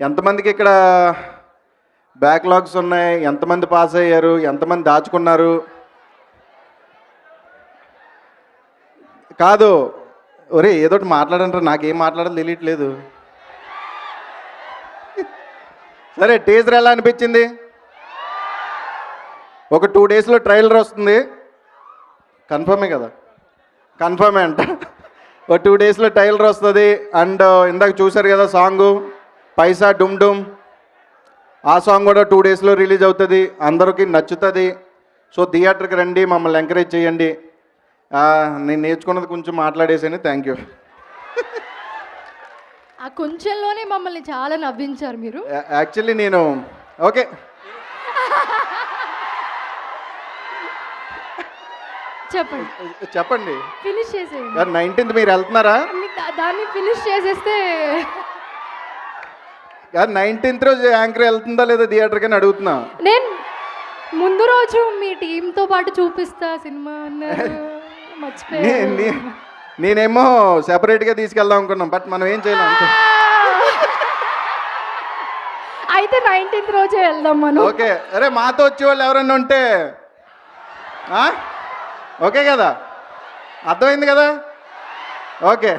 ఎంతమందికి ఇక్కడ బ్యాక్లాగ్స్ ఉన్నాయి? ఎంతమంది పాస్ అయ్యారు? ఎంతమంది దాచుకున్నారు? కాదు. ఒరే ఏదో ఒకటి మాట్లాడంటారు నాకేం మాట్లాడాలి తెలియట్లేదు. సరే టీజర్ ఎలా అనిపించింది? ఒక టూ డేస్లో ట్రైలర్ వస్తుంది. కన్ఫర్మే కదా? కన్ఫర్మే అంట. ఒక టూ డేస్లో ట్రైలర్ వస్తుంది. అండ్ ఇందాక చూశారు కదా సాంగ్. పైసా డుమ్ డుమ్. ఆ సాంగ్ కూడా టూ డేస్లో రిలీజ్ అవుతుంది. అందరికీ నచ్చుతుంది. సో థియేటర్కి రండి మమ్మల్ని ఎంకరేజ్ చేయండి. నేను నేర్చుకున్నది కొంచెం మాట్లాడేసాను థ్యాంక్ యూ. ఆ కొంచెంలోనే మమ్మల్ని చాలా నవ్వించారు మీరు. యాక్చువల్లీ నేను ఓకే. చెప్పండి. చెప్పండి. ఫినిష్ చేసేయండి. నైన్టీన్త్ మీరు వెళ్తున్నారా? దాన్ని ఫినిష్ చేసేస్తే నైన్టీన్త్ రోజు యాంకర్ వెళ్తుందా లేదా థియేటర్కి అని అడుగుతున్నా. నేను ముందు రోజు మీ టీంతో పాటు చూపిస్తా సినిమా అన్నారు. నే- మర్చిపోయాను. నే- నేనేమో సెపరేట్గా తీసుకెళ్దాం అనుకున్నాం బట్ మనం ఏం చేయలేం అంతే. అయితే నైన్టీన్త్ రోజే వెళ్దాం మనం. ఓకే అరే మాతో వచ్చే వాళ్ళు ఎవరన్నా ఉంటే ఆ? ఓకే కదా? అర్థమైంది కదా? ఓకే.